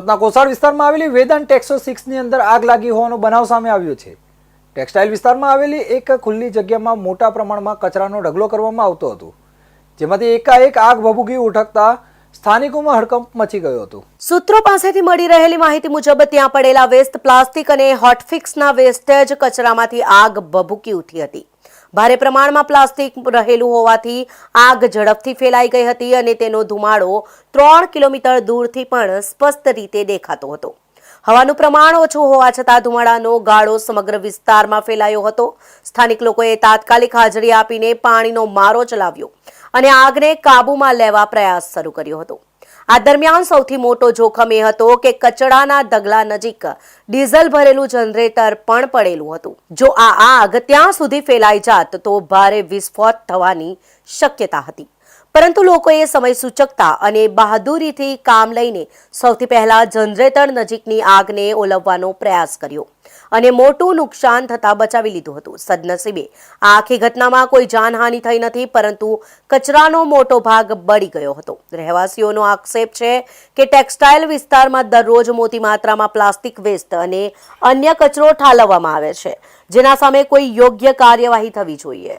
સુરતના કોસાડ વિસ્તારમાં આવેલી વેદાંત ટેક્સો સિક્સની અંદર આગ લાગી હોવાનો બનાવ સામે આવ્યો છે. ટેક્સટાઇલ વિસ્તારમાં આવેલી એક ખુલ્લી જગ્યામાં મોટા પ્રમાણમાં કચરાનો ઢગલો કરવામાં આવતો હતો, જેમાંથી એકાએક આગ ભભૂકી ઉઠકતા સ્થાનિકોમાં હડકંપ મચી ગયો હતો. સૂત્રો પાસેથી મળી રહેલી માહિતી મુજબ ત્યાં પડેલા વેસ્ટ પ્લાસ્ટિક અને હોટફિક્સના વેસ્ટેજ કચરામાંથી આગ ભભૂકી ઉઠી હતી. ભારે પ્રમાણમાં પ્લાસ્ટિક રહેલું હોવાથી આગ ઝડપથી ફેલાઈ ગઈ હતી અને તેનો ધુમાડો ત્રણ કિલોમીટર દૂરથી પણ સ્પષ્ટ રીતે દેખાતો હતો. હવાનું પ્રમાણ ઓછું હોવા છતાં ધુમાડાનો ગાળો સમગ્ર વિસ્તારમાં ફેલાયો હતો. સ્થાનિક લોકોએ તાત્કાલિક હાજરી આપીને પાણીનો મારો ચલાવ્યો અને આગને કાબૂમાં લેવા પ્રયાસ શરૂ કર્યો હતો. આ દરમિયાન સૌથી મોટો જોખમ એ હતો કે કચડાના દગલા નજીક ડીઝલ ભરેલું જનરેટર પણ પડેલું હતું. જો આ આગ ત્યાં સુધી ફેલાઈ જાત તો ભારે વિસ્ફોટ થવાની શક્યતા હતી. પરંતુ લોકોએ સમય સૂચકતા અને બહાદુરીથી કામ લઈને સૌથી પહેલા જનરેટર નજીકની આગને ઓલવવાનો પ્રયાસ કર્યો અને મોટું નુકસાન થતા બચાવી લીધું હતું. સદનસીબે આ આખી ઘટનામાં કોઈ જાનહાનિ થઈ નથી, પરંતુ કચરાનો મોટો ભાગ બળી ગયો હતો. રહેવાસીઓનો આક્ષેપ છે કે ટેક્સટાઇલ વિસ્તારમાં દરરોજ મોટી માત્રામાં પ્લાસ્ટિક વેસ્ટ અને અન્ય કચરો ઠાલવવામાં આવે છે, જેના સામે કોઈ યોગ્ય કાર્યવાહી થવી જોઈએ.